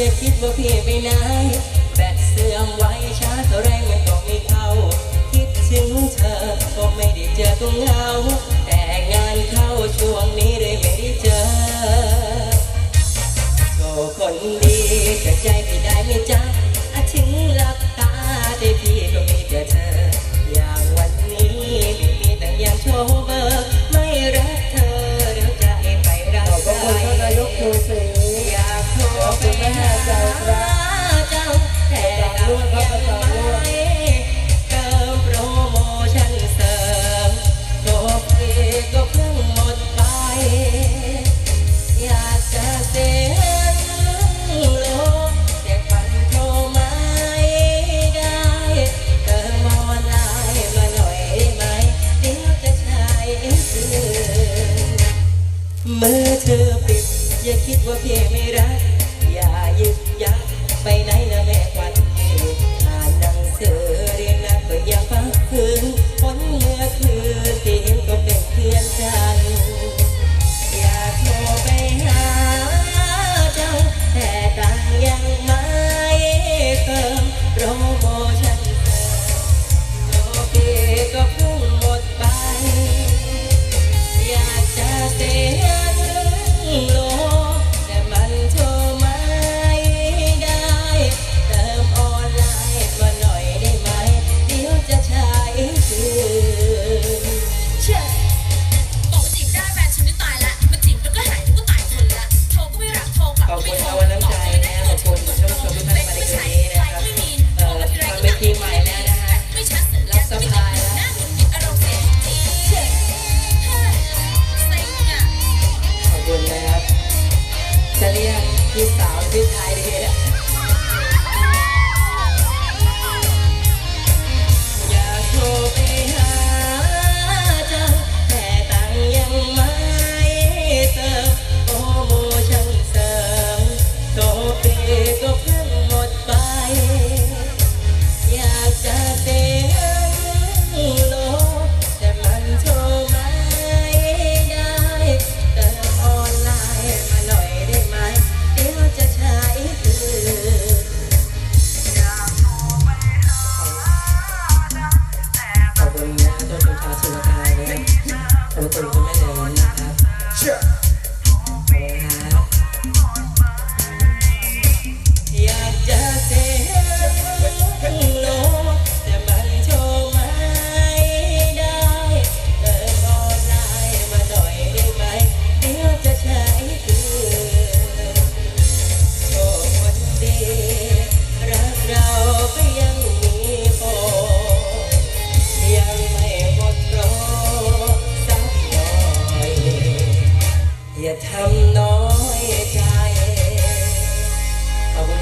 อย่าคิดว่าพี่ไปไหนแบตเสื่อมไว้ชาร์จแรงยันก็ไม่เข้า คิดถึงเธอก็ไม่ได้เจอตังเงา แต่งานเข้าช่วงนี้เลยไม่ได้เจอโชคนดี อปิด อย่าคิดว่าเพียงไม่รัก อย่ายึกยักไปไหนนะแม่ gotta get up. อย่าทำน้อยใจ